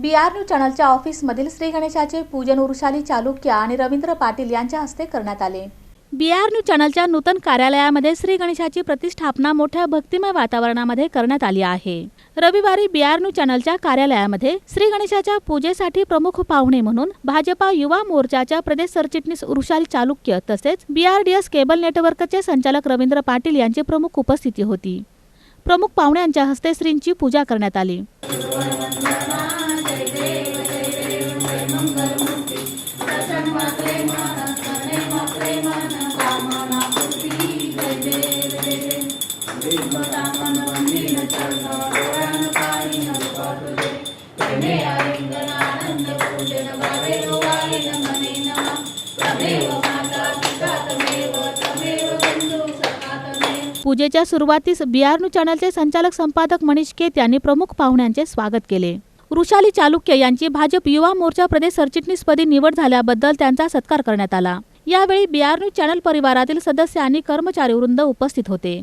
बी R news चॅनलच्या ऑफिसमधील श्री गणेशाचे पूजन उरुशाली चालुक्य आणि रवींद्र पाटील यांच्या हस्ते करण्यात आले. बी आर न्यूज चॅनलच्या नूतन कार्यालयामध्ये श्री गणेशाची प्रतिष्ठापना मोठ्या भक्तिमय वातावरणामध्ये करण्यात आली आहे. रविवारी बी आर न्यूज चॅनलच्या कार्यालयामध्ये श्री गणेशाच्या पूजेसाठी प्रमुख पाहुणे म्हणून भाजपा युवा मोर्चाच्या प्रदेश सरचिटणीस उरुशाली चालुक्य तसेच B R D S cable नेटवर्कचे संचालक रवींद्र पाटील यांची प्रमुख उपस्थिती होती. प्रमुख पाहुण्यांच्या हस्ते श्रींची पूजा करण्यात आली. पूजेच्या सुरुवातीस बिआरनू चॅनलचे संचालक संपादक मनीष केत यांनी प्रमुख पाहुण्यांचे स्वागत केले. वृषाली चालुक्य यांची भाजप युवा मोर्चा प्रदेश सरचिटणीसपदी निवड झाल्याबद्दल त्यांचा सत्कार करण्यात आला. यावेळी बिआरनू चॅनल परिवारातील सदस्य आणि कर्मचारी वृंद उपस्थित होते.